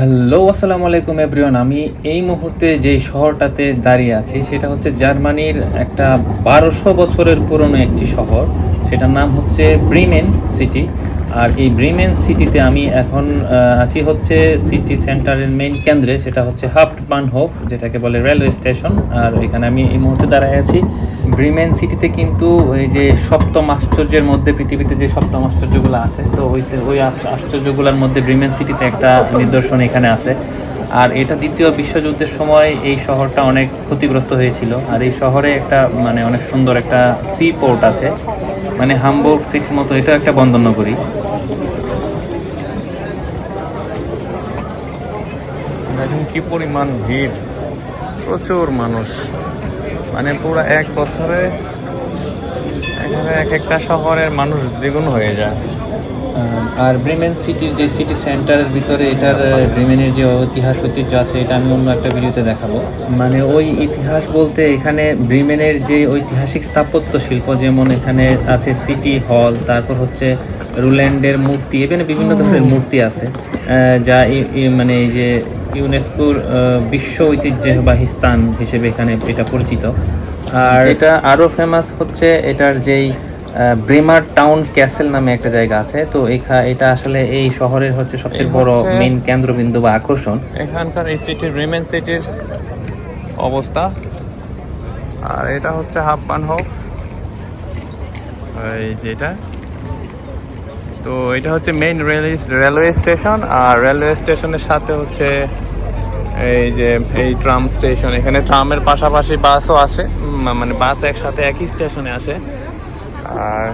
Hello আসসালামু আলাইকুম everyone আমি এই মুহূর্তে যে শহরটাতে দাঁড়িয়ে আছি, সেটা হচ্ছে জার্মানির একটা বারোশো বছরের পুরনো একটি শহর। সেটার নাম হচ্ছে ব্রিমেন সিটি আর এই ব্রিমেন সিটিতে আমি এখন আছি হচ্ছে সিটি সেন্টারের মেইন কেন্দ্রে, সেটা হচ্ছে হাফট বানহোফ যেটাকে বলে রেলওয়ে স্টেশন আর এখানে আমি এই মুহূর্তে দাঁড়ায় আছি। ব্রিমেন সিটিতে কিন্তু ওই যে সপ্তম আশ্চর্যের মধ্যে, পৃথিবীতে যে সপ্তম আশ্চর্যগুলো আছে, তো ওই ওই আশ- আশ্চর্যগুলোর মধ্যে ব্রিমেন সিটিতে একটা নিদর্শন এখানে আছে। আর এটা দ্বিতীয় বিশ্বযুদ্ধের সময় এই শহরটা অনেক ক্ষতিগ্রস্ত হয়েছিল। আর এই শহরে একটা মানে অনেক সুন্দর একটা সি পোর্ট আছে। মানে হামবুর্গ সিটির মতো এটা একটা বন্দরনগরী। দেখেন কি পরিমাণ ভিড়। প্রচুর মানুষ। মানে পুরো এক বছরে এখানে এক একটা শহরের মানুষ দ্বিগুণ হয়ে যায়। আর ব্রিমেন সিটির যে সিটি সেন্টারের ভিতরে এটার ব্রিমেনের যে ইতিহাস ঐতিহ্য আছে এটা আমি অন্য একটা ভিডিওতে দেখাবো। মানে ওই ইতিহাস বলতে এখানে ব্রিমেনের যে ঐতিহাসিক স্থাপত্য শিল্প যেমন এখানে আছে সিটি হল তারপর হচ্ছে রুল্যান্ডের মূর্তি এখানে বিভিন্ন ধরনের মূর্তি আছে যা মানে এই যে ইউনেস্কোর আহ, বিশ্ব ঐতিহ্যবাহী স্থান হিসেবে এখানে এটা পরিচিত। আর এটা আরও ফেমাস হচ্ছে এটার যেই ব্রেমার টাউন ক্যাসেল নামে একটা জায়গা আছে। তো এখা এটা আসলে এই শহরের হচ্ছে সবচেয়ে বড় মেইন কেন্দ্রবিন্দু বা আকর্ষণ। এখানকার এই সিটির রিমেন সিটির অবস্থা। আর এটা হচ্ছে হাফ পান হোক এই যেটা তো এটা হচ্ছে মেইন রেলওয়ে রেলওয়ে স্টেশন আর রেলওয়ে স্টেশনের সাথে হচ্ছে এই যে, এই ট্রাম স্টেশন এখানে ট্রামের পাশাপাশি বাসও আসে মানে বাস একসাথে একই স্টেশনে আসে। আর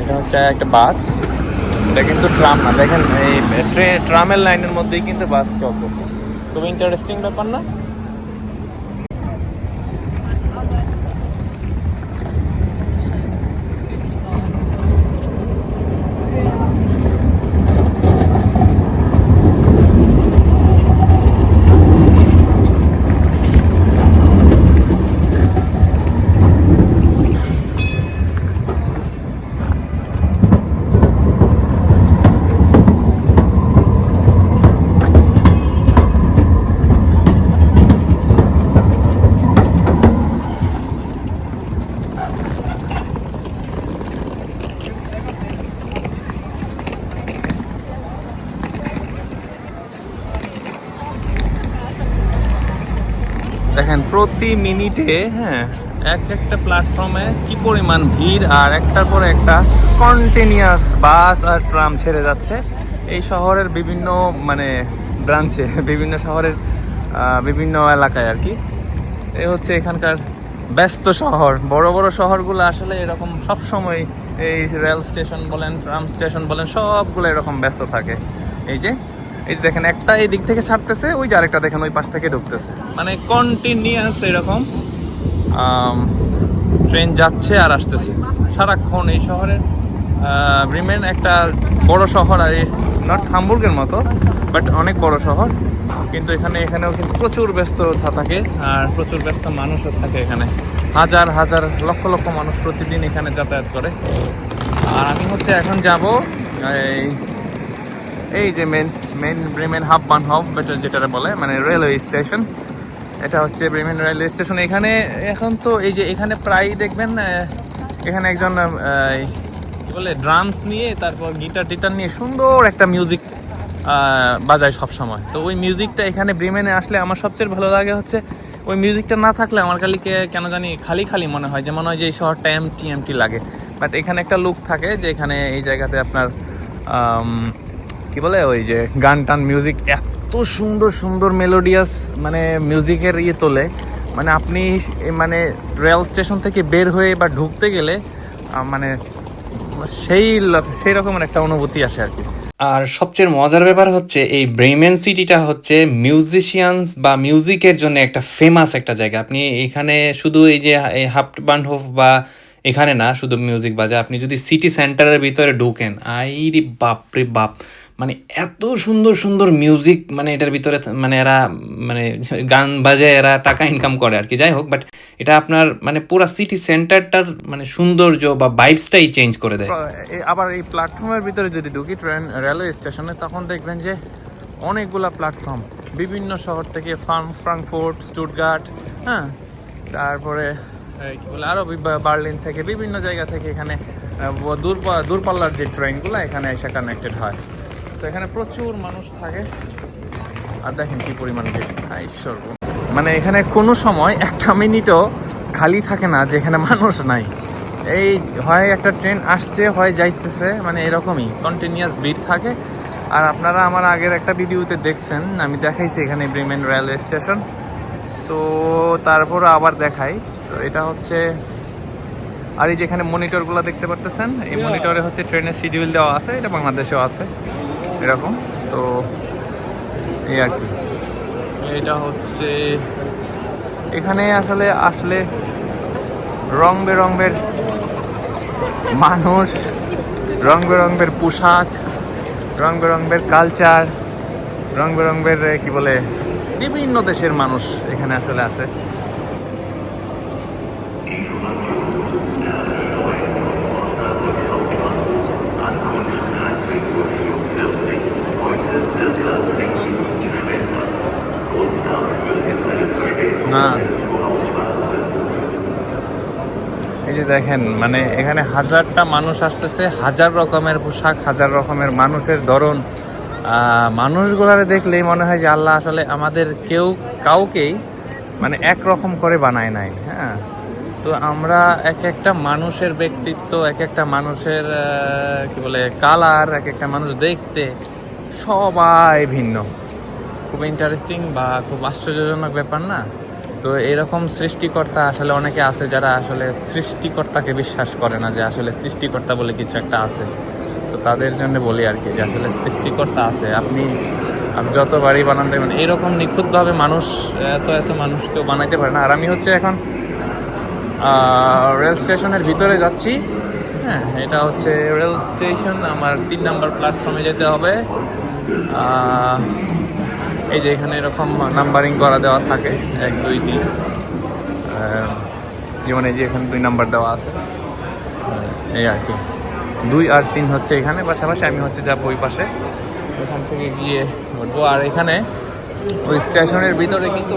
এটা হচ্ছে একটা বাস এটা কিন্তু ট্রাম না, দেখেন এই ট্রে- ট্রামের লাইনের মধ্যেই কিন্তু বাস চলতেছে। খুব ইন্টারেস্টিং ব্যাপার না? দেখেন, প্রতি মিনিটে হ্যাঁ এক একটা প্ল্যাটফর্মে কি পরিমাণ ভিড় আর একটার পর একটা কন্টিনিউয়াস বাস আর ট্রাম ছেড়ে যাচ্ছে। এই শহরের বিভিন্ন মানে ব্রাঞ্চে বিভিন্ন শহরের বিভিন্ন এলাকায় আর কি। এই হচ্ছে এখানকার ব্যস্ত শহর। বড় বড় শহরগুলো আসলে এরকম সব সময় এই রেল স্টেশন বলেন ট্রাম স্টেশন বলেন, সবগুলো এরকম ব্যস্ত থাকে। এই যে এই দেখেন একটা এই দিক থেকে ছাড়তেছে ওই যে আরেকটা দেখেন ওই পাশ থেকে ঢুকতেছে। মানে কন্টিনিউয়াস এরকম। ট্রেন যাচ্ছে আর আসতেছে। সারাক্ষণ এই শহরের ব্রিমেন একটা বড় শহর আর নট হামবুর্গের মতো বাট অনেক বড় শহর। কিন্তু এখানে এখানেও কিন্তু প্রচুর ব্যস্ততা থাকে। আর প্রচুর ব্যস্ত মানুষও থাকে এখানে। হাজার হাজার লক্ষ লক্ষ মানুষ প্রতিদিন এখানে যাতায়াত করে। আর আমি হচ্ছে এখন যাব এই এই যে মেন মেন ব্রিমেন হাফ বান হাফ বেটার যেটা বলে মানে রেলওয়ে স্টেশন এটা হচ্ছে ব্রিমেন রেলওয়ে স্টেশন এখানে, এখন তো এই যে এখানে প্রায় দেখবেন এখানে একজন কি বলে ড্রামস নিয়ে, তারপর গিটার টিটার নিয়ে সুন্দর একটা মিউজিক বাজায় সব সময় তো ওই মিউজিকটা এখানে ব্রিমেনে আসলে আমার সবচেয়ে ভালো লাগে হচ্ছে, ওই মিউজিকটা না থাকলে আমার খালিকে কেন জানি খালি খালি মনে হয় যে মনে হয় যে এই শহরটা এমটি এমটি লাগে। বাট এখানে একটা লুক থাকে যে এখানে এই জায়গাতে আপনার কি বলে ওই যে গান টান মিউজিক এত সুন্দর সুন্দর মেলোডিয়াস মানে মিউজিকের ইয়ে তোলে। মানে আপনি মানে রেল স্টেশন থেকে বের হয়ে বা ঢুকতে গেলে মানে সেই সেই রকমের একটা অনুভূতি আসে আর কি। আর সবচেয়ে মজার ব্যাপার হচ্ছে এই ব্রেমেন সিটিটা হচ্ছে মিউজিশিয়ানস বা মিউজিকের জন্য একটা ফেমাস একটা জায়গা। আপনি এখানে শুধু এই যে এই হাফটবানহোফ বা এখানে না, শুধু মিউজিক বাজে। আপনি যদি সিটি সেন্টারের ভিতরে ঢুকেন, আইরি বাপ রে বাপ। মানে এত সুন্দর সুন্দর মিউজিক মানে এটার ভিতরে মানে এরা মানে গান বাজে এরা টাকা ইনকাম করে আর কি। যাই হোক বাট এটা আপনার মানে পুরা সিটি সেন্টারটার মানে সৌন্দর্য বা ভাইবসটাই চেঞ্জ করে দেয়। আবার এই প্ল্যাটফর্মের ভিতরে যদি ঢুকি ট্রেন রেলওয়ে স্টেশনে তখন দেখবেন যে অনেকগুলা প্ল্যাটফর্ম বিভিন্ন শহর থেকে ফার্ম, ফ্রাঙ্কফুর্ট, স্টুটগার্ট হ্যাঁ? তারপরে আরও বার্লিন থেকে বিভিন্ন জায়গা থেকে এখানে দূরপাল্লার যে ট্রেনগুলো এখানে এসে কানেক্টেড হয়। তো এখানে প্রচুর মানুষ থাকে। আর দেখেন কি পরিমাণ ভিড়। হ্যাঁ, ঈশ্বর মানে এখানে কোনো সময় একটা মিনিটও খালি থাকে না যে এখানে মানুষ নাই। এই হয় একটা ট্রেন আসছে হয় যাইতেছে মানে এরকমই। কন্টিনিউয়াস ভিড় থাকে। আর আপনারা আমার আগের একটা ভিডিওতে দেখছেন আমি দেখাইছি এখানে ব্রিমেন রেলওয়ে স্টেশন তো তারপর আবার দেখাই। তো এটা হচ্ছে আর এই যেখানে মনিটরগুলো দেখতে পারতেছেন? এই মনিটরে হচ্ছে ট্রেনের শিডিউল দেওয়া আছে এটা বাংলাদেশেও আছে। এরকম তো এই আর কি। এটা হচ্ছে এখানে আসলে আসলে রং বেরঙের মানুষ রং বেরঙের পোশাক রং বেরঙের কালচার রং বেরঙের কি বলে বিভিন্ন দেশের মানুষ এখানে আসলে আছে। না। এই যে দেখেন মানে এখানে হাজারটা মানুষ আসতেছে হাজার রকমের পোশাক হাজার রকমের মানুষের ধরন। আহ, মানুষগুলারে দেখলেই মনে হয় যে আল্লাহ আসলে আমাদের কেউ কাউকেই মানে একরকম করে বানায় নাই হ্যাঁ? তো আমরা এক একটা মানুষের ব্যক্তিত্ব এক একটা মানুষের কি বলে কালার এক একটা মানুষ দেখতে সবাই ভিন্ন। খুব ইন্টারেস্টিং বা খুব আশ্চর্যজনক ব্যাপার না? তো এরকম সৃষ্টিকর্তা আসলে অনেকে আছে যারা আসলে সৃষ্টিকর্তাকে বিশ্বাস করে না যে আসলে সৃষ্টিকর্তা বলে কিছু একটা আছে। তো তাদের জন্য বলি আর কি যে আসলে সৃষ্টিকর্তা আছে। আপনি যত বাড়ি বানান দেবেন, এরকম নিখুঁতভাবে মানুষ, এত এত মানুষ কেউ বানাইতে পারে না। আর আমি হচ্ছে এখন রেল স্টেশনের ভিতরে যাচ্ছি। হ্যাঁ এটা হচ্ছে রেল স্টেশন। আমার তিন নাম্বার প্ল্যাটফর্মে যেতে হবে। এই যে এখানে এরকম নাম্বারিং করা দেওয়া থাকে, এক, দুই, তিন। যেমন এই যে এখানে দুই নাম্বার দেওয়া আছে। এই আর কি। দুই আর তিন হচ্ছে এখানে, পাশাপাশি আমি হচ্ছে যাব ওই পাশে। ওখান থেকে গিয়ে উঠবো আর এখানে ওই স্টেশনের ভিতরে কিন্তু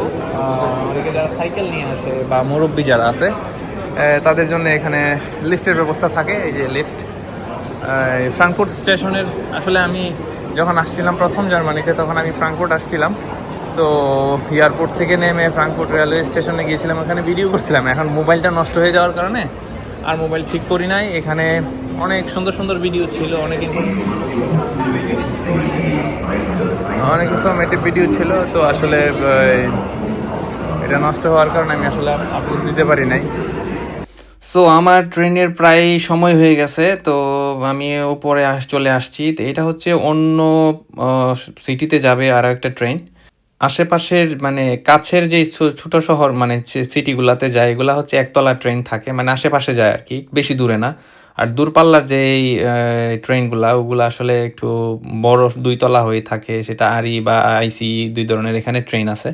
যারা সাইকেল নিয়ে আসে বা মুরব্বী যারা আছে তাদের জন্য এখানে লিফটের ব্যবস্থা থাকে, এই যে লিফট। ফ্রাঙ্কফুর্ট স্টেশনের, আসলে আমি যখন আসছিলাম প্রথম জার্মানিতে, তখন আমি ফ্রাঙ্কফুর্ট আসছিলাম। তো এয়ারপোর্ট থেকে নেমে ফ্রাঙ্কফুর্ট রেলওয়ে স্টেশনে গিয়েছিলাম, ওখানে ভিডিও করছিলাম। এখন মোবাইলটা নষ্ট হয়ে যাওয়ার কারণে আর মোবাইল ঠিক করি নাই। এখানে অনেক সুন্দর সুন্দর ভিডিও ছিল, অনেক অনেক ইনফরমেটিভ ভিডিও ছিল। তো আসলে এটা নষ্ট হওয়ার কারণে আমি আসলে আপলোড দিতে পারি নাই। সো আমার ট্রেনের প্রায় সময় হয়ে গেছে, তো আমি উপরে আস, চলে আসছি। তো এটা হচ্ছে অন্য সিটিতে যাবে আরও একটা ট্রেন আশেপাশের মানে কাছের যে ছোট শহর মানে সিটিগুলাতে যায়, এগুলা হচ্ছে একতলা ট্রেন থাকে। মানে আশেপাশে যায় আর কি বেশি দূরে না। আর দূরপাল্লার যে ট্রেনগুলা ওগুলো আসলে একটু বড় দুইতলা হয়ে থাকে। সেটা আরি বা আইসি, দুই ধরনের এখানে ট্রেন আছে।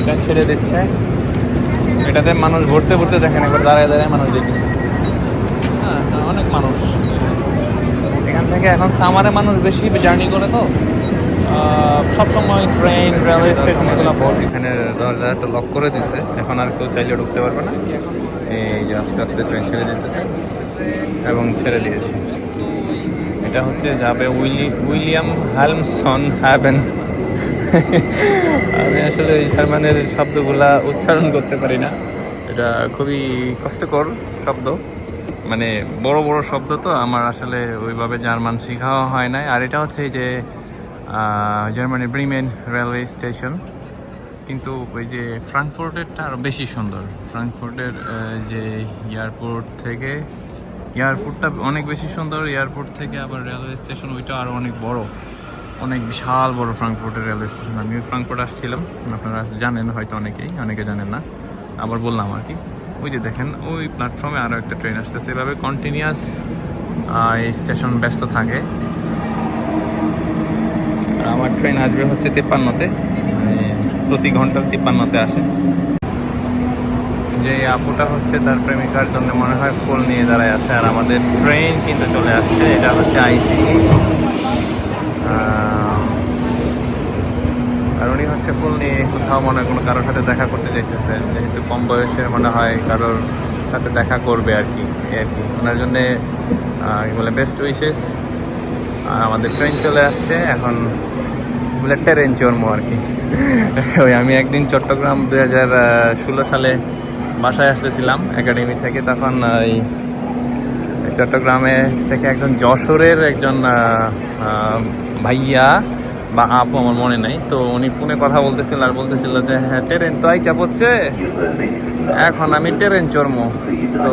এটা ছেড়ে দিচ্ছে। এটাতে মানুষ ভরতে ভরতে দেখেন, একবার দাঁড়ায় দাঁড়ায় মানুষ যেতেছে হ্যাঁ হ্যাঁ, অনেক মানুষ এখান থেকে এখন সামারে মানুষ বেশি জার্নি করে তো। সবসময় ট্রেন রেলওয়ে স্টেশন এগুলো ভর্তি এখানে দরজাটা লক করে দিচ্ছে এখন আর কেউ চাইলে ঢুকতে পারবে না। এই যে আস্তে আস্তে ট্রেন ছেড়ে দিতেছে এবং ছেড়ে দিয়েছে। এটা হচ্ছে যাবে উইলি উইলিয়াম হ্যালমসন হ্যাভেন। আমি আসলে ওই জার্মানের শব্দগুলা উচ্চারণ করতে পারি না। এটা খুবই কষ্টকর শব্দ। মানে বড় বড় শব্দ তো, আমার আসলে ওইভাবে জার্মান শেখাও হয় নাই। আর এটা হচ্ছে যে জার্মানি ব্রিমেন রেলওয়ে স্টেশন। কিন্তু ওই যে ফ্রাঙ্কফুর্টেরটা আরও বেশি সুন্দর। ফ্রাঙ্কফুর্টের যে এয়ারপোর্ট থেকে, এয়ারপোর্টটা অনেক বেশি সুন্দর। এয়ারপোর্ট থেকে আবার রেলওয়ে স্টেশন, ওইটা আরও অনেক বড়। অনেক বিশাল বড় ফ্রাঙ্কফুর্টের রেলওয়ে স্টেশন। আমি ফ্রাঙ্কফুর্ট আসছিলাম। আপনারা জানেন হয়তো অনেকেই, অনেকে জানেন না। আবার বললাম আর কি। ওই যে দেখেন, ওই প্ল্যাটফর্মে আরও একটা ট্রেন আসতেছে। এভাবে কন্টিনিউয়াস এই স্টেশন ব্যস্ত থাকে। আর আমার ট্রেন আসবে হচ্ছে তিপ্পান্নতে মানে প্রতি ঘণ্টার তিপ্পান্নতে আসে। যে আপুটা হচ্ছে তার প্রেমিকার জন্য মনে হয় ফুল নিয়ে দাঁড়ায় আছে। আর আমাদের ট্রেন কিন্তু চলে আসছে, এটা হচ্ছে আইসি আর ফুল নিয়ে কোথাও মনে কোনো কারোর সাথে দেখা করতে যাইতেছে, যেহেতু কম বয়সের মনে হয় কারোর সাথে দেখা করবে আর কি আর কি। ওনার জন্যে কি বলে বেস্ট উইশেস আমাদের ট্রেন চলে আসছে, এখন বলে ট্রেন জন্ম আর কি। ওই আমি একদিন চট্টগ্রাম দুই হাজার ষোলো সালে বাসায় আসতেছিলাম একাডেমি থেকে, তখন এই চট্টগ্রামে থেকে একজন যশোরের একজন ভাইয়া বা আপু আমার মনে নাই, তো উনি ফোনে কথা বলতেছিল আর বলতেছিল যে হ্যাঁ ট্রেন তো আই চাপচ্ছে এখন আমি ট্রেন চর্ম তো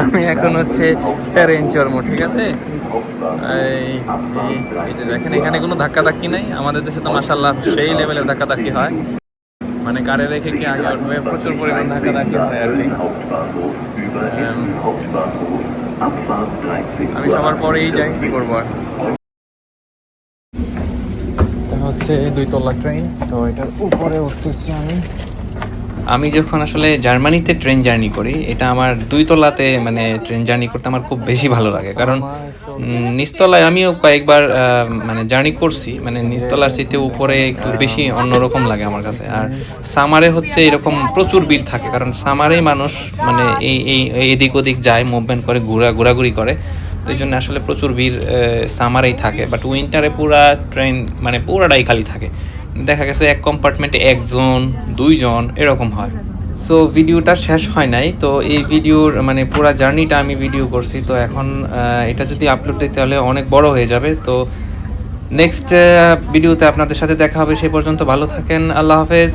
আমি এখন হচ্ছে ট্রেন চর্ম ঠিক আছে? দেখেন, এখানে কোনো ধাক্কা ধাক্কি নাই। আমাদের দেশে তো মাসাল্লাহ সেই লেভেলের ধাক্কা ধাক্কি হয়। মানে কারে রেখে কি আগে উঠবে প্রচুর পরিমাণ ধাক্কা ধাক্কি হয় আর কি। আমি সবার পরেই যাই, কি করব আর? হচ্ছে দুই তলা ট্রেন তো এটার উপরে উঠতেছি আমি। আমি যখন আসলে জার্মানিতে ট্রেন জার্নি করি এটা আমার দুই তলাতে মানে ট্রেন জার্নি করতে আমার খুব বেশি ভালো লাগে। কারণ উম, নিচতলায় আমিও কয়েকবার মানে জার্নি করছি। মানে নিচতলার চাইতে উপরে একটু বেশি অন্যরকম লাগে আমার কাছে। আর সামারে হচ্ছে এরকম প্রচুর ভিড় থাকে। কারণ সামারেই মানুষ মানে এই এই এই এদিক ওদিক যায় মুভমেন্ট করে ঘোরা ঘোরাঘুরি করে। তো এই জন্য আসলে প্রচুর ভিড় সামারেই থাকে বাট উইন্টারে পুরা ট্রেন মানে পুরাটাই খালি থাকে। দেখা গেছে এক কম্পার্টমেন্টে একজন, দুইজন, এরকম হয়। সো ভিডিওটা শেষ হয় নাই, তো এই ভিডিওর মানে পুরো জার্নিটা আমি ভিডিও করছি, তো এখন এটা যদি আপলোড দিই তাহলে অনেক বড় হয়ে যাবে। তো নেক্সট ভিডিওতে আপনাদের সাথে দেখা হবে সেই পর্যন্ত ভালো থাকেন, আল্লাহ হাফেজ।